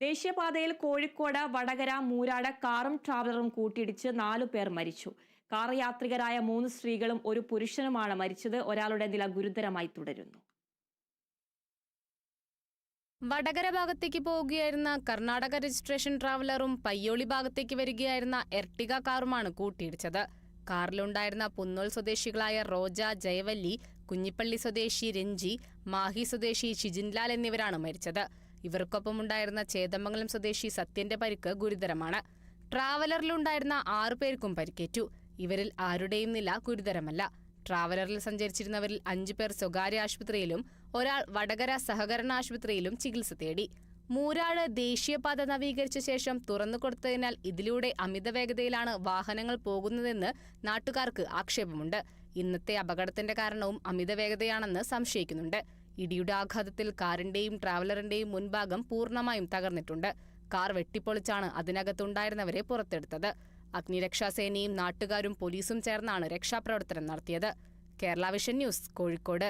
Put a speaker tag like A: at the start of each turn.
A: ദേശീയപാതയിൽ കോഴിക്കോട് വടകര മൂരാട് കാറും ട്രാവലറും കൂട്ടിയിടിച്ച് നാലു പേർ മരിച്ചു. കാർ യാത്രികരായ മൂന്ന് സ്ത്രീകളും ഒരു പുരുഷനുമാണ് മരിച്ചത്. ഒരാളുടെ നില ഗുരുതരമായി തുടരുന്നു.
B: വടകര ഭാഗത്തേക്ക് പോവുകയായിരുന്ന കർണാടക രജിസ്ട്രേഷൻ ട്രാവലറും പയ്യോളി ഭാഗത്തേക്ക് വരികയായിരുന്ന എർട്ടിക കാറുമാണ് കൂട്ടിയിടിച്ചത്. കാറിലുണ്ടായിരുന്ന പുന്നോൽ സ്വദേശികളായ റോജ ജയവല്ലി കുഞ്ഞിപ്പള്ളി സ്വദേശി രഞ്ജി മാഹി സ്വദേശി ഷിജിൻലാൽ എന്നിവരാണ് മരിച്ചത്. ഇവർക്കൊപ്പമുണ്ടായിരുന്ന ചേതമംഗലം സ്വദേശി സത്യന്റെ പരിക്ക് ഗുരുതരമാണ്. ട്രാവലറിലുണ്ടായിരുന്ന ആറു പേർക്കും പരിക്കേറ്റു. ഇവരിൽ ആരുടെയും നില ഗുരുതരമല്ല. ട്രാവലറിൽ സഞ്ചരിച്ചിരുന്നവരിൽ അഞ്ചു പേർ സ്വകാര്യ ആശുപത്രിയിലും ഒരാൾ വടകര സഹകരണ ആശുപത്രിയിലും ചികിത്സ തേടി. മൂരാട് ദേശീയപാത നവീകരിച്ച ശേഷം തുറന്നു കൊടുത്തതിനാൽ ഇതിലൂടെ അമിത വേഗതയിലാണ് വാഹനങ്ങൾ പോകുന്നതെന്ന് നാട്ടുകാർക്ക് ആക്ഷേപമുണ്ട്. ഇന്നത്തെ അപകടത്തിന്റെ കാരണവും അമിത വേഗതയാണെന്ന് സംശയിക്കുന്നുണ്ട്. ഇടിയുടെ ആഘാതത്തിൽ കാറിന്റെയും ട്രാവലറിന്റെയും മുൻഭാഗം പൂർണമായും തകർന്നിട്ടുണ്ട്. കാർ വെട്ടിപ്പൊളിച്ചാണ് അതിനകത്തുണ്ടായിരുന്നവരെ പുറത്തെടുത്തത്. അഗ്നിരക്ഷാസേനയും നാട്ടുകാരും പോലീസും ചേർന്നാണ് രക്ഷാപ്രവർത്തനം നടത്തിയത്. Kerala vision news Kozhikode.